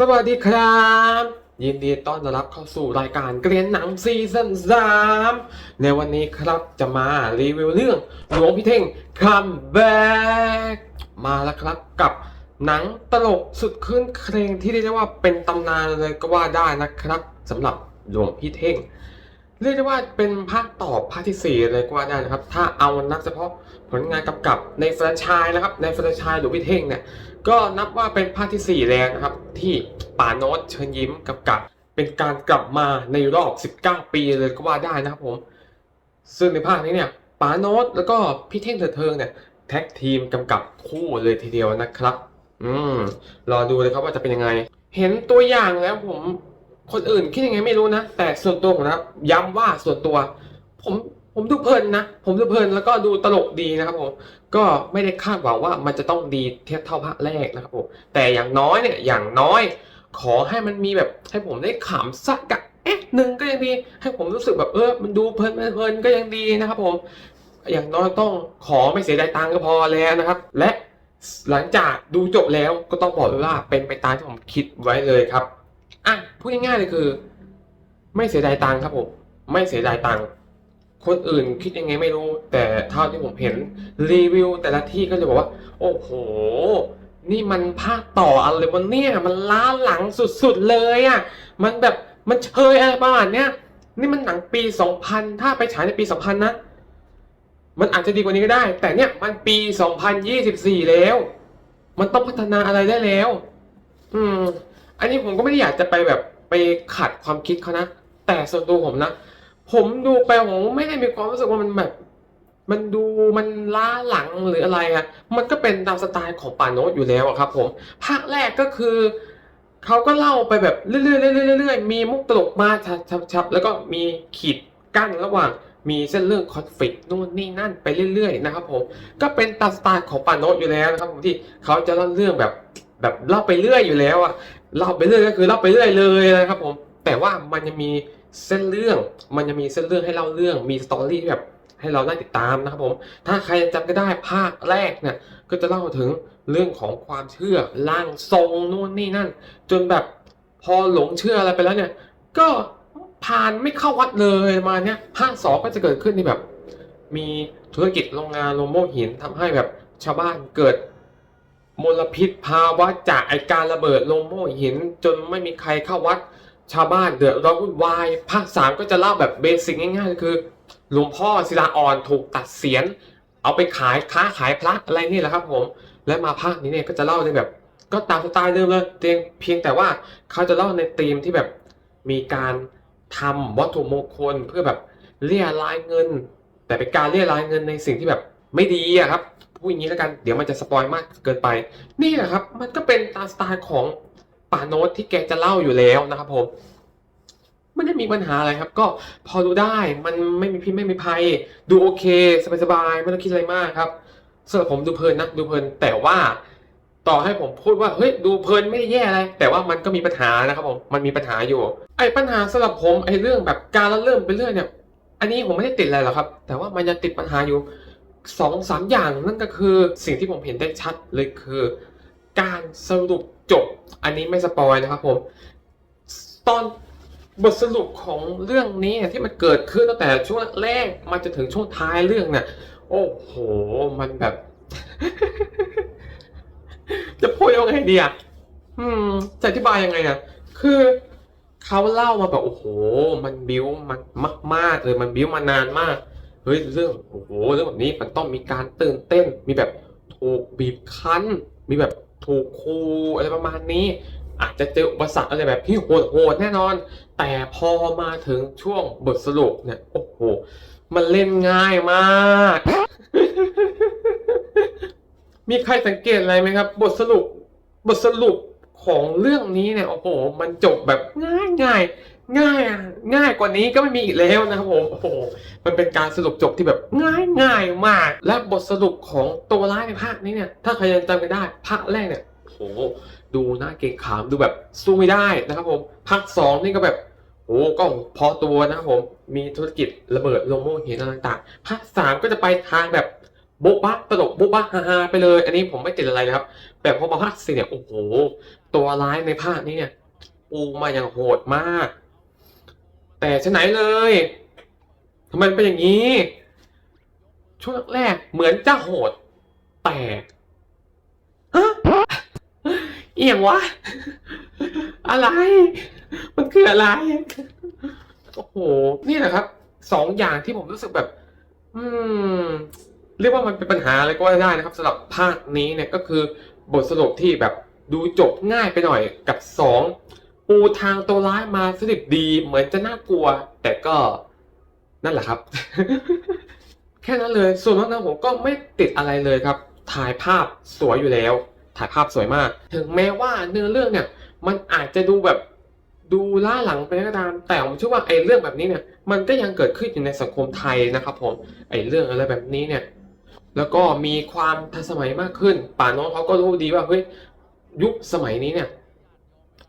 สวัสดีครับ ยินดีต้อนรับเข้าสู่รายการเกรียนหนังซีซั่นสามในวันนี้ครับจะมารีวิวเรื่องหลวงพี่เท่งคัมแบ็กมาแล้วครับกับหนังตลกสุดขึ้นเครงที่เรียกได้ว่าเป็นตำนานเลยก็ว่าได้นะครับสำหรับหลวงพี่เท่ง เรียกได้ว่าเป็นภาคต่อภาคที่4เลยก็ว่าได้นะครับ ถ้าเอานับเฉพาะผลงานกำกับในแฟรนไชส์นะครับ ในแฟรนไชส์หลวงพี่เท่งเนี่ย ก็นับว่าเป็นภาคที่ 4 แล้วนะครับ ที่ป่าโน้ตเชิญยิ้มกำกับ เป็นการกลับมาในรอบ 19 ปีเลยก็ว่าได้นะครับผม ซึ่งในภาคนี้เนี่ยป๋าโน้ตแล้วก็พี่เท่งเถิดเทิงเนี่ยแท็กทีมกำกับคู่เลยทีเดียวนะครับ อืม รอดูเลยครับว่าจะเป็นยังไง เห็นตัวอย่างแล้วผม คนอื่นคิดยังไงไม่รู้นะ แต่ส่วนตัวผมนะครับ ย้ำว่าส่วนตัว ผมผมดูเพลินนะ ผมดูเพลินแล้วก็ดูตลกดีนะครับผม ก็ไม่ได้คาดหวังว่ามันจะต้องดีเทียบเท่าภาคแรกนะครับผม แต่อย่างน้อยเนี่ย อย่างน้อย ขอให้มันมีแบบให้ผมได้ขำสักกะเอ๊ะหนึ่งก็ยังดี ให้ผมรู้สึกแบบเออ มันดูเพลินเพลินก็ยังดีนะครับผม อย่างน้อยต้องขอไม่เสียดายตังค์ก็พอแล้วนะครับ และหลังจากดูจบแล้วก็ต้องบอกเลยว่าเป็นไปตามที่ผมคิดไว้เลยครับ อะพูดง่ายๆเลยคือ ไม่เสียดายตังค์ครับผม ไม่เสียดายตังค์คนอื่นคิดยังไงไม่รู้ แต่เท่าที่ผมเห็นรีวิวแต่ละที่ก็จะบอกว่า โอ้โห นี่มันภาคต่ออะไรวะเนี่ยมันล้าหลังสุดๆเลยอะมันแบบมันเชยอะไรประมาณเนี้ยนี่มันหนังปี2000ถ้าไปฉายในปี2000นะมันอาจจะดีกว่านี้ก็ได้ แต่เนี่ยมันปี2024แล้ว มันต้องพัฒนาอะไรได้แล้ว อืม อันนี้ผมก็ไม่ได้อยากจะไปแบบไปขัดความคิดเขานะ แต่ส่วนตัวผมนะ ผมดูไปผมไม่ได้มีความรู้สึกว่ามันแบบ มันดูมันล้าหลังหรืออะไรอะมันก็เป็นตามสไตล์ของป่าโนตอยู่แล้วอะครับผมภาคแรกก็คือเขาก็เล่าไปแบบเรื่อยๆเรื่อยๆเรื่อยๆมีมุกตลกมาชับๆแล้วก็มีขีดกั้นระหว่างมีเส้นเรื่องคอนฟ lict นู่นนี่นั่นไปเรื่อยๆนะครับผมก็เป็นตามสไตล์ของป่าโนตอยู่แล้วนะครับผมที่เขาจะเล่าเรื่องแบบแบบเล่าไปเรื่อยอยู่แล้วอะ เล่าไปเรื่อยก็คือเล่าไปเรื่อยเลยนะครับผมแต่ว่ามันจะมีเส้นเรื่อง มันจะมีเส้นเรื่องให้เล่าเรื่องมีสตอรี่ที่แบบให้เราได้ติดตามนะครับผมถ้าใครจำก็ได้ภาคแรกเนี่ยก็จะเล่าถึงเรื่องของความเชื่อร่างทรงนู่นนี่นั่น จนแบบพอหลงเชื่ออะไรไปแล้วเนี่ย ก็ผ่านไม่เข้าวัดเลยมาเนี้ยภาคสองก็จะเกิดขึ้นที่แบบ มีธุรกิจโรงงานโรงโม่หินทำให้แบบชาวบ้านเกิด มลพิษภาวะจากไอการระเบิดโรงโม่หิน จนไม่มีใครเข้าวัดชาวบ้านเดือดร้อนวุ่นวายภาคสามก็จะเล่าแบบเบสิกง่ายๆคือ หลวงพ่อศิลาอ่อนถูกตัดเสียน เอาไปขายค้าขายพระอะไรนี่แหละครับผม และมาภาคนี้เนี่ยก็จะเล่าในแบบ ก็ตามสไตล์เดิมเลยเพียงเพียงแต่ว่าเขาจะเล่าในธีมที่แบบมีการทำวัตถุมงคลเพื่อแบบเรียรายเงิน แต่เป็นการเรียรายเงินในสิ่งที่แบบไม่ดีอะครับ พูดอย่างนี้แล้วกันเดี๋ยวมันจะสปอยมากเกินไปนี่แหละครับ มันก็เป็นตามสไตล์ของป่าโน้ตที่แกจะเล่าอยู่แล้วนะครับผมไม่ได้มีปัญหาอะไรครับ ก็พอดูได้มันไม่มีพิษไม่มีภัย ดูโอเค สบายๆไม่ต้องคิดอะไรมากครับสำหรับผมดูเพลินนะดูเพลินแต่ว่าต่อให้ผมพูดว่าเฮ้ยดูเพลินไม่ได้แย่อะไรแต่ว่ามันก็มีปัญหานะครับผมมันมีปัญหาอยู่ ไอ้ปัญหาสำหรับผมไอ้เรื่องแบบการเริ่มไปเรื่อยเนี่ย อันนี้ผมไม่ได้ติดอะไรหรอกครับ แต่ว่ามันจะติดปัญหาอยู่ สองสามอย่างนั่นก็คือสิ่งที่ผมเห็นได้ชัดเลยคือ การสรุปจบ อันนี้ไม่สปอยนะครับผม ตอนบทสรุปของเรื่องนี้ที่มันเกิดขึ้นตั้งแต่ช่วงแรกมาจนถึงช่วงท้ายเรื่องเนี่ยโอ้โห มันแบบ จะพูดยังไงดีอะอืมจะอธิบายยังไงอะ คือเขาเล่ามาแบบโอ้โห มันบิ้วมันมาก ๆ เลยมันบิ้วมานานมาก ฮ้ยเรื่องโอ้โหเรื่องแบบนี้มันต้องมีการตื่นเต้น มีแบบถูกบีบคั้น มีแบบถูกคูอะไรประมาณนี้ อาจจะเจออุปสรรคอะไรแบบที่โหดๆแน่นอน แต่พอมาถึงช่วงบทสรุปเนี่ยโอ้โหมันเล่นง่ายมาก มีใครสังเกตอะไรไหมครับ บทสรุปบทสรุปของเรื่องนี้เนี่ยโอ้โห มันจบแบบง่ายง่าย ง่ายอะง่ายกว่านี้ก็ไม่มีอีกแล้วนะครับผมโอ้โหมันเป็นการสรุปจบที่แบบง่ายง่ายมาก และบทสรุปของตัวร้ายในภาคนี้เนี่ยถ้าใครยังจำกันได้ภาคแรกเนี่ยโอ้โหดูน่าเกรงขามดูแบบสู้ไม่ได้นะครับผมภาคสองนี่ก็แบบโอ้ก็พอตัวนะครับผมมีธุรกิจระเบิดลงโม่หินต่างๆภาคสามก็จะไปทางแบบโบ๊ะบะตลกโบ๊ะบะฮาฮาไปเลย อันนี้ผมไม่ติดอะไรนะครับ แต่พอมาภาคสี่เนี่ยโอ้โหตัวร้ายในภาคนี้เนี่ยปูมาอย่างโหดมาก แต่ชะไหนเลยทำไมเป็นอย่างนี้ ช่วงแรกเหมือนจะโหด แต่เอียงวะ อะไร มันคืออะไร โอ้โห นี่แหละครับ สองอย่างที่ผมรู้สึกแบบ อืม เรียกว่ามันเป็นปัญหาอะไรก็ว่าได้นะครับสำหรับภาคนี้เนี่ยก็คือบทสรุปที่แบบดูจบง่ายไปหน่อยกับสอง ปูทางตัวร้ายมาสดิบดี เหมือนจะน่ากลัว แต่ก็นั่นแหละครับ แค่นั้นเลย ส่วนนอกนั้นผมก็ไม่ติดอะไรเลยครับ ถ่ายภาพสวยอยู่แล้ว ถ่ายภาพสวยมาก ถึงแม้ว่าเนื้อเรื่องเนี่ย มันอาจจะดูแบบดูล่าหลังไปก็ตาม แต่ผมเชื่อว่าไอ้เรื่องแบบนี้เนี่ย มันก็ยังเกิดขึ้นอยู่ในสังคมไทยนะครับ ผม ไอ้เรื่องอะไรแบบนี้เนี่ย แล้วก็มีความทันสมัยมากขึ้น ป่าน้องเขาก็รู้ดีว่าเฮ้ยยุคสมัยนี้เนี่ย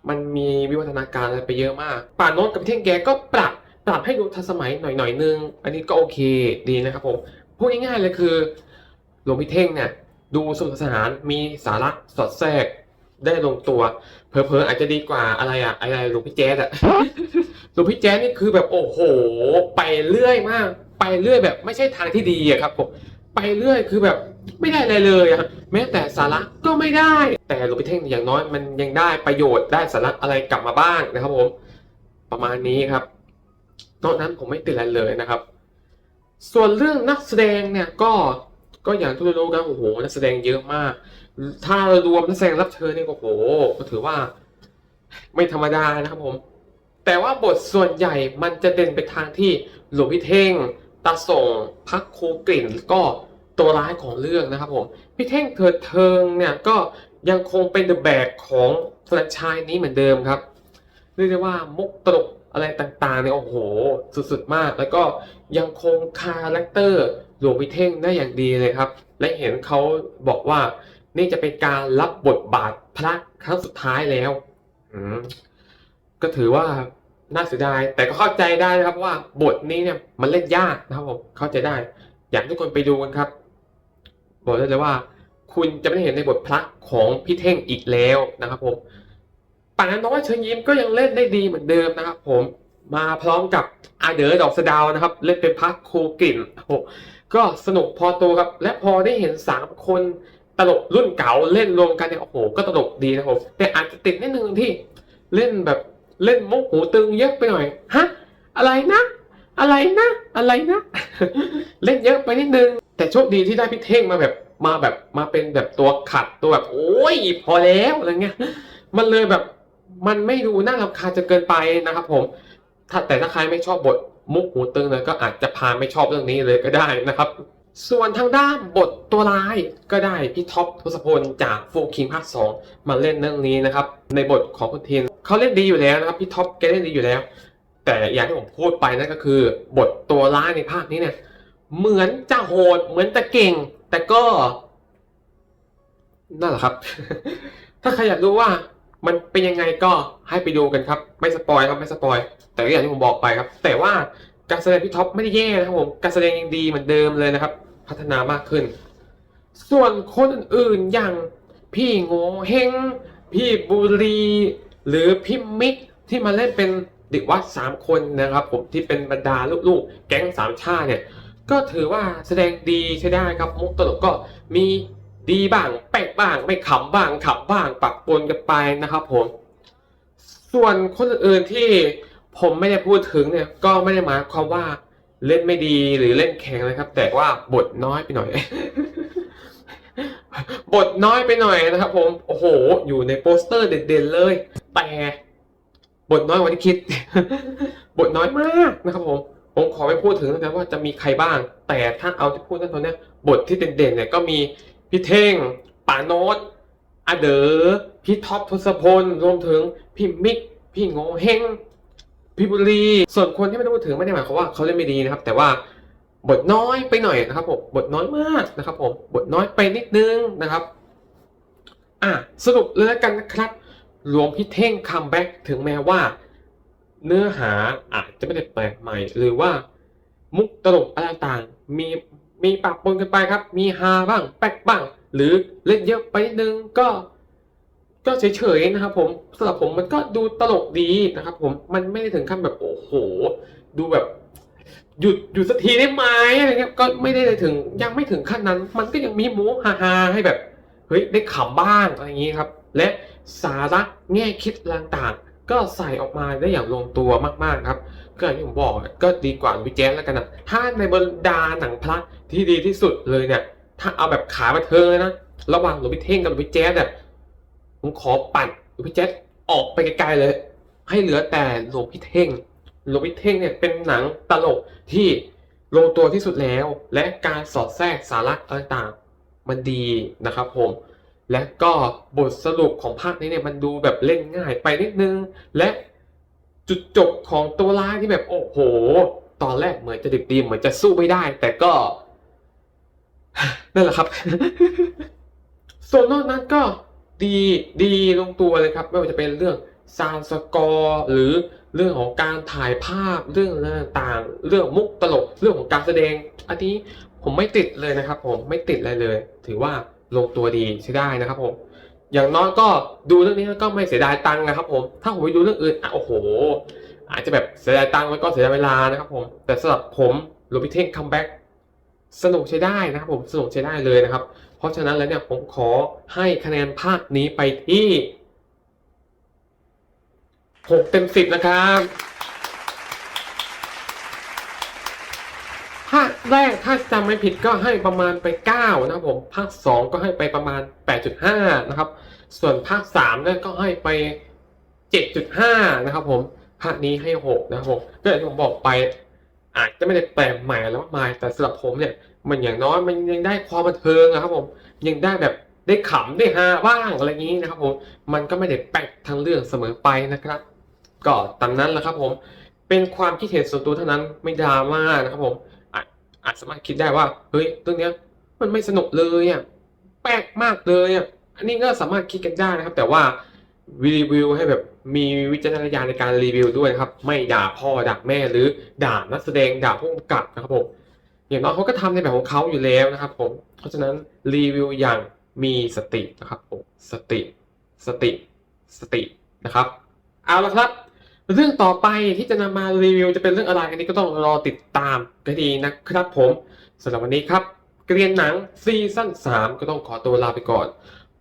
มันมีวิวัฒนาการอะไรไปเยอะมาก ป่าโน้ตกับพี่เท่งแกก็ปรับปรับให้ดูทันสมัยหน่อยหน่อยนึง อันนี้ก็โอเคดีนะครับผมพูดง่ายๆเลยคือหลวงพี่เท่งเนี่ยดูสนุกสนานมีสาระสอดแทรกได้ลงตัวเพอเพอๆอาจจะดีกว่าอะไรอะอะไรหลวงพี่แจ๊ดอะหลวงพี่แจ๊ดนี่คือแบบโอ้โห ไปเรื่อยมาก ไปเรื่อยแบบไม่ใช่ทางที่ดีอะครับผมไปเรื่อยคือแบบ ไม่ได้อะไรเลยอะแม้แต่สาระก็ไม่ได้ แต่หลวงพิเท่งอย่างน้อยมันยังได้ประโยชน์ได้สาระอะไรกลับมาบ้างนะครับผม ประมาณนี้ครับ นอกนั้นผมไม่ติดอะไรเลยนะครับ ส่วนเรื่องนักแสดงเนี่ยก็ก็อย่างที่รู้กันโอ้โหนักแสดงเยอะมาก ถ้ารวมนักแสดงรับเชิญเนี่ยก็โอ้โห ก็ถือว่า ไม่ธรรมดานะครับผม แต่ว่าบทส่วนใหญ่มันจะเด่นไปทางที่หลวงพี่เท่งตาส่งพักครูกลิ่นก็ ตัวร้ายของเรื่องนะครับผมพี่เท่งเถิดเทิงเนี่ยก็ยังคงเป็นเดอะแบกของแฟรนไชส์นี้เหมือนเดิมครับเรียกได้ว่ามุกตลกอะไรต่างๆเนี่ยโอ้โห สุดๆมาก แล้วก็ยังคงคาแรคเตอร์หลวงพี่เท่งได้อย่างดีเลยครับ และเห็นเขาบอกว่า นี่จะเป็นการรับบทบาทพระครั้งสุดท้ายแล้วก็ถือว่าน่าเสียดาย แต่ก็เข้าใจได้นะครับว่าบทนี้เนี่ยมันเล่นยากนะครับผมเข้าใจได้ อยากทุกคนไปดูกันครับ บอกได้เลยว่า คุณจะไม่เห็นในบทพระของพี่เท่งอีกแล้วนะครับผมป่านนั้นน้อยเชิญยิ้มก็ยังเล่นได้ดีเหมือนเดิมนะครับ ผมมาพร้อมกับอาเดอดอกสดาวนะครับ เล่นเป็นพระครูกลิ่นโอ้โหก็สนุกพอตัวครับ และพอได้เห็นสามคนตลกรุ่นเก่าเล่นรวมกันเนี่ยโอ้โห ก็ตลกดีนะครับแต่อาจจะติดนิดนึงที่เล่นแบบเล่นมุกหูตึงเยอะไปหน่อยฮะอะไรนะ อะไรนะ อะไรนะ เล่นเยอะไปนิดนึง แต่โชคดีที่ได้พี่เท่งมาแบบมาแบบมาเป็นแบบตัวขัดตัวแบบโอ้ยพอแล้วอะไรเงี้ย มันเลยแบบมันไม่ดูน่ารำคาญจะเกินไปนะครับ ผม ถ้าแต่ถ้าใครไม่ชอบบทมุกหูตึงเนี่ยก็อาจจะพาไม่ชอบเรื่องนี้เลยก็ได้นะครับ ส่วนทางด้านบทตัวร้ายก็ได้พี่ท็อปทศพลจากฟูคิงภาคสองมาเล่นเรื่องนี้นะครับ ในบทของคุณเทนเขาเล่นดีอยู่แล้วนะครับพี่ท็อปแกเล่นดีอยู่แล้ว แต่อย่างที่ผมพูดไปนั่นก็คือบทตัวร้ายในภาคนี้เนี่ย เหมือนจะโหดเหมือนจะเก่ง แต่ก็ นั่นแหละครับ ถ้าใครอยากรู้ว่ามันเป็นยังไงก็ให้ไปดูกันครับ ไม่สปอยครับไม่สปอย แต่ก็อย่างที่ผมบอกไปครับ แต่ว่าการแสดงพี่ท็อปไม่ได้แย่นะครับผมการแสดงยังดีเหมือนเดิมเลยนะครับ พัฒนามากขึ้น ส่วนคนอื่นอย่างพี่โง่เฮงพี่บุรีหรือพี่มิกที่มาเล่นเป็นเด็กวัดสามคนนะครับ ผมที่เป็นบรรดาลูกๆ แก๊งสามชาติเนี่ย ก็ถือว่าแสดงดีใช้ได้ครับมุกตลกก็มีดีบ้างแปลกบ้าง ไม่ขำบ้างขำบ้างปะปนกันไปนะครับผม ส่วนคนอื่นที่ผมไม่ได้พูดถึงเนี่ย ก็ไม่ได้หมายความว่าเล่นไม่ดีหรือเล่นแข็งนะครับ แต่ว่าบทน้อยไปหน่อย บทน้อยไปหน่อยนะครับ ผมโอ้โห อยู่ในโปสเตอร์เด่นๆเลย แต่บทน้อยกว่าที่คิด บทน้อยมากนะครับผม ผมขอไม่พูดถึงนะว่าจะมีใครบ้าง แต่ถ้าเอาที่พูดนั่นตอนนี้บทที่เด่นๆเนี่ยก็มีพี่เท่งป่าโนตอเดอ๋อพี่ท็อปทศพลรวมถึงพี่มิกพี่โงเฮงพี่บุรีส่วนคนที่ไม่ได้พูดถึงไม่ได้หมายความว่าเขาเล่นไม่ดีนะครับ แต่ว่าบทน้อยไปหน่อยนะครับผมบทน้อยมากนะครับผมบทน้อยไปนิดนึงนะครับอะสรุปเลยแล้วกันนะครับหลวงพี่เท่งคัมแบ็กถึงแม้ว่า เนื้อหาอาจจะไม่ได้แปลกใหม่ หรือว่ามุกตลกอะไรต่างมีมีปะปนกันไปครับ มีฮาบ้าง แป๊กบ้าง หรือเล่นเยอะไปนึงก็ ก็เฉยๆนะครับ ผมสำหรับผมมันก็ดูตลกดีนะครับ ผมมันไม่ได้ถึงขั้นแบบโอ้โห ดูแบบ หยุดหยุดสักทีได้ไหมอะไรเงี้ยก็ไม่ได้ถึงยังไม่ถึงขั้นนั้น มันก็ยังมีหมูฮาๆให้แบบเฮ้ยได้ขำบ้างอะไรอย่างนี้ครับ และสาระแง่คิดต่างๆ ก็ใส่ออกมาได้อย่างลงตัวมากๆครับก็อย่างที่ผมบอกก็ดีกว่าวิแจ๊สแล้วกันนะถ้าในบรรดาหนังพระที่ดีที่สุดเลยเนี่ย ถ้าเอาแบบขายมาเธอเลยนะระหว่างหลวงพี่เท่งกับหลวงพี่แจ๊สเนี่ยผมขอปัดหลวงพี่แจ๊สออกไปไกลๆเลย ให้เหลือแต่หลวงพี่เท่งหลวงพี่เท่งเนี่ยเป็นหนังตลกที่ลงตัวที่สุดแล้ว และการสอดแทรกสาระต่างๆมันดีนะครับผม และก็บทสรุปของภาคนี้เนี่ยมันดูแบบเล่นง่ายไปนิดนึง และจุดจบของตัวร้ายที่แบบโอ้โห ตอนแรกเหมือนจะดิบดีเหมือนจะสู้ไม่ได้ แต่ก็ นั่นแหละครับ ส่วนนอกนั้นก็ดีดีลงตัวเลยครับ ไม่ว่าจะเป็นเรื่องซาวสกอร์หรือเรื่องของการถ่ายภาพเรื่องต่างๆ เรื่องมุกตลกเรื่องของการแสดง อันนี้ผมไม่ติดเลยนะครับ ผมไม่ติดอะไรเลย ถือว่า ลงตัวดีใช้ได้นะครับผมอย่างน้อยก็ดูเรื่องนี้แล้วก็ไม่เสียดายตังค์นะครับ ผม ถ้าผมไปดูเรื่องอื่นอะโอ้โห อาจจะแบบเสียดายตังค์แล้วก็เสียดายเวลานะครับผมแต่สำหรับผมโรบิเทนคัมแบ็กสนุกใช้ได้นะครับผมสนุกใช้ได้เลยนะครับ เพราะฉะนั้นแล้วเนี่ยผมขอให้คะแนนภาคนี้ไปที่6เต็ม10นะครับ ภาคแรกถ้าจำไม่ผิดก็ให้ประมาณไป 9 นะครับผม ภาค 2 ก็ให้ไปประมาณ 8.5 นะครับ ส่วนภาค3เนี่ยก็ให้ไป 7.5 นะครับผม ภาคนี้ให้ 6 นะครับผมก็อย่างที่ผมบอกไป อาจจะไม่ได้แปลกใหม่แล้วมากมาย แต่สำหรับผมเนี่ย มันอย่างน้อยมันยังได้ความบันเทิงอะครับผม ยังได้แบบได้ขำได้ฮาบ้างอะไรอย่างนี้นะครับผม มันก็ไม่ได้แปลกทั้งเรื่องเสมอไปนะครับ ก็ตามนั้นแหละครับผม เป็นความคิดเห็นส่วนตัวเท่านั้นไม่ดราม่านะครับผม อาจสามารถคิดได้ว่าเฮ้ยเรื่องเนี้ยมันไม่สนุกเลยอะแปลกมากเลยอะอันนี้ก็สามารถคิดกันได้นะครับ แต่ว่ารีวิวให้แบบมีวิจารณญาณในการรีวิวด้วยนะครับ ไม่ด่าพ่อด่าแม่หรือด่านักแสดงด่าผู้กำกับนะครับผมอย่างน้อยเขาก็ทำในแบบของเขาอยู่แล้วนะครับ ผม เพราะฉะนั้นรีวิวอย่างมีสตินะครับผมสติ สติ สตินะครับ เอาละครับ เรื่องต่อไปที่จะนำมารีวิวจะเป็นเรื่องอะไรอันนี้ก็ต้องรอติดตามกันดีนะครับผมสำหรับวันนี้ครับ เกรียนหนังซีซั่น3 ก็ต้องขอตัวลาไปก่อน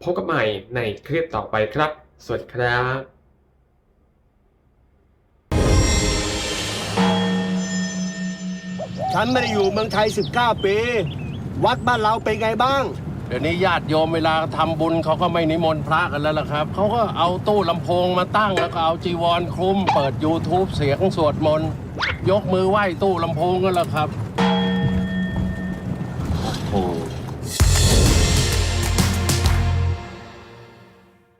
พบกันใหม่ในคลิปต่อไปครับ สวัสดีครับฉันไม่ได้อยู่เมืองไทย 19 ปี วัดบ้านเราเป็นไงบ้าง เดี๋ยวนี้ญาติโยมเวลาทำบุญเขาก็ไม่นิมนต์พระกันแล้วล่ะครับ เขาก็เอาตู้ลำโพงมาตั้งแล้วก็เอาจีวรคลุม เปิด YouTube เสียงสวดมนต์ยกมือไหว้ตู้ลำโพงกันแล้วครับ